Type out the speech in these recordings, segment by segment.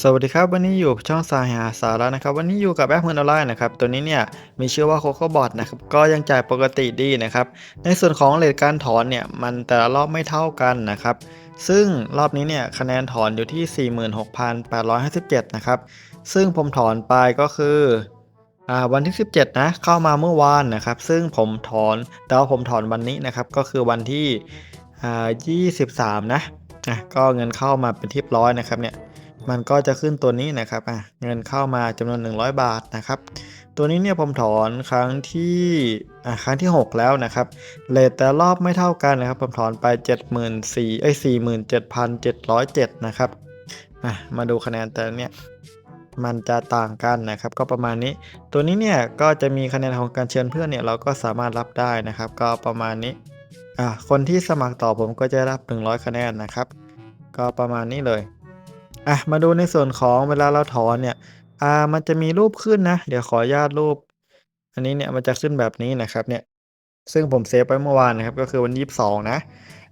สวัสดีครับ วันนี้อยู่ช่องสายหาสาระนะครับ วันนี้อยู่กับแอปเงินออนไลน์นะครับ ตัวนี้เนี่ยมีชื่อว่า CocoBot นะครับ ก็ยังจ่ายปกติดีนะครับ ในส่วนของเรทการถอนเนี่ยมันแต่ละรอบไม่เท่ากันนะครับ ซึ่งรอบนี้เนี่ยคะแนนถอนอยู่ที่ 46,857 นะครับ ซึ่งผมถอนไปก็คือวันที่ 17 นะเข้ามาเมื่อวานนะครับ ซึ่งผมถอนแต่ว่าผมถอนวันนี้นะครับ ก็คือวันที่อ่า23 นะก็เงินเข้ามาเป็นที่ร้อยนะครับเนี่ย มันก็จะขึ้นตัวนี้นะครับอะเงินเข้ามาจำนวน 100 บาทนะครับ ตัวนี้เนี่ยผมถอนครั้งที่อะครั้งที่ 6 แล้วนะครับเลทแต่รอบไม่เท่ากันนะครับ ผมถอนไป 74,000เอ้ย47,707นะครับอะมาดูคะแนนแต่เนี่ยมันจะต่างกันนะครับ ก็ประมาณนี้ ตัวนี้เนี่ยก็จะมีคะแนนของการเชิญเพื่อนเนี่ยเราก็สามารถรับได้นะครับ ก็ประมาณนี้อะคนที่สมัครต่อผมก็จะรับ 100 คะแนนนะครับ ก็ประมาณนี้เลย อะมาดูในส่วนของเวลาเราถอนเนี่ยอ่ามันจะมีรูปขึ้นนะ เดี๋ยวขออนุญาตรูป อันนี้เนี่ยมันจะขึ้นแบบนี้นะครับเนี่ยซึ่งผมเซฟไว้เมื่อวานนะครับก็คือวันที่22นะ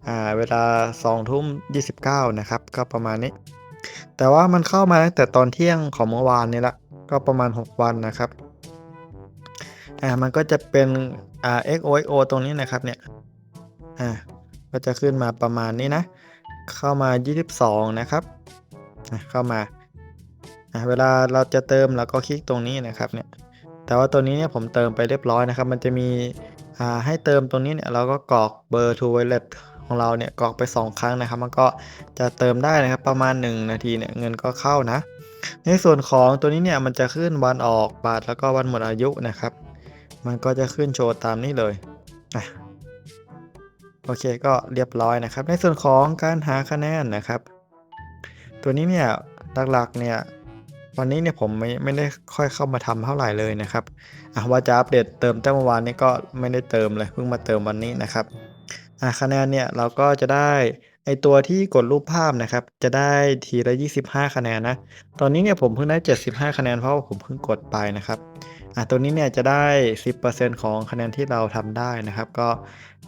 อ่าเวลา2ทุ่ม29นะครับก็ประมาณนี้ แต่ว่ามันเข้ามาตั้งแต่ตอนเที่ยงของเมื่อวานนี้ละก็ประมาณ 6 วันนะครับอ่ามันก็จะเป็นอ่า XOXO ตรงนี้นะครับเนี่ยอ่าก็จะขึ้นมาประมาณนี้นะ เข้ามา 22 นะครับ อะเข้ามาเวลาเราจะเติมเราก็คลิกตรงนี้นะครับเนี่ยแต่ว่าตัวนี้เนี่ยผมเติมไปเรียบร้อยนะครับ มันจะมีให้เติมตรงนี้เนี่ยเราก็กรอกเบอร์ to wallet ของเราเนี่ยกรอกไป 2 ครั้งนะครับ มันก็จะเติมได้นะครับประมาณ 1 นาทีเนี่ยเงินก็เข้านะ ในส่วนของตัวนี้เนี่ยมันจะขึ้นวันออกบาทแล้วก็วันหมดอายุนะครับ มันก็จะขึ้นโชว์ตามนี้เลยอะโอเคก็เรียบร้อยนะครับ ในส่วนของการหาคะแนนนะครับ ตัวนี้เนี่ยหลักๆเนี่ยวันนี้เนี่ยผมไม่ไม่ได้ค่อยเข้ามาทำเท่าไหร่เลยนะครับอะว่าจะอัปเดตเติมแต่เมื่อวานนี้ก็ไม่ได้เติมเลยเพิ่งมาเติมวันนี้นะครับอะคะแนนเนี่ยเราก็จะได้ไอตัวที่กดรูปภาพนะครับ จะได้ทีละ 25 คะแนนนะ ตอนนี้เนี่ยผมเพิ่งได้ 75 คะแนนเพราะว่าผมเพิ่งกดไปนะครับ อะตัวนี้เนี่ยจะได้ 10%ของคะแนนที่เราทำได้นะครับ ก็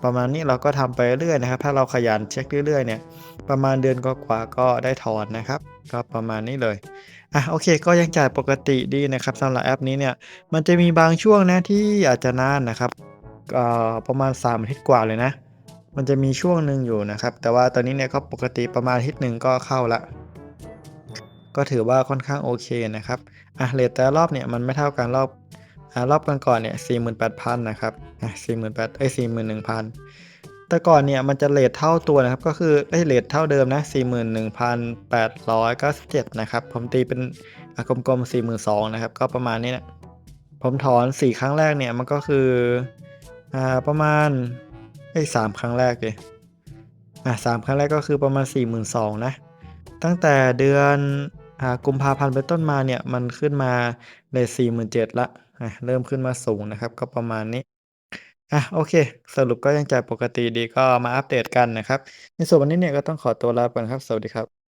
ประมาณนี้เราก็ทำไปเรื่อยนะครับ ถ้าเราขยันเช็คเรื่อยๆเนี่ยประมาณเดือนกว่าก็ได้ถอนนะครับ ก็ประมาณนี้เลยอะโอเค ก็ยังจ่ายปกติดีนะครับสำหรับแอปนี้เนี่ยมันจะมีบางช่วงนะที่อาจจะนานนะครับเอ่อประมาณ3อาทิตย์กว่าเลยนะ มันจะมีช่วงหนึ่งอยู่นะครับ แต่ว่าตอนนี้เนี่ยก็ปกติประมาณอาทิตย์หนึ่งก็เข้าละก็ถือว่าค่อนข้างโอเคนะครับ อะเรทแต่รอบเนี่ยมันไม่เท่ากันรอบ รอบก่อนๆเนี่ย48,000นะครับอะ48,000เอ้ย41,000แต่ก่อนเนี่ยมันจะเรทเท่าตัวนะครับ ก็คือได้เรทเท่าเดิมนะ41,897 นะครับ ผมตีเป็นกลมๆ42,000นะครับ ก็ประมาณนี้นะผมถอน 4 ครั้งแรกเนี่ยมันก็คืออ่าประมาณเอ้ย3ครั้งแรกเลยอะ3ครั้งแรกก็คือประมาณ 42,000นะตั้งแต่เดือน กุมภาพันธ์เป็นต้นมาเนี่ยมันขึ้นมาใน47,000ละอะเริ่มขึ้นมาสูงนะครับ ก็ประมาณนี้อะโอเค สรุปก็ยังจ่ายปกติดีก็มาอัปเดตกันนะครับ ในส่วนวันนี้เนี่ยก็ต้องขอตัวลาไปก่อนครับ สวัสดีครับ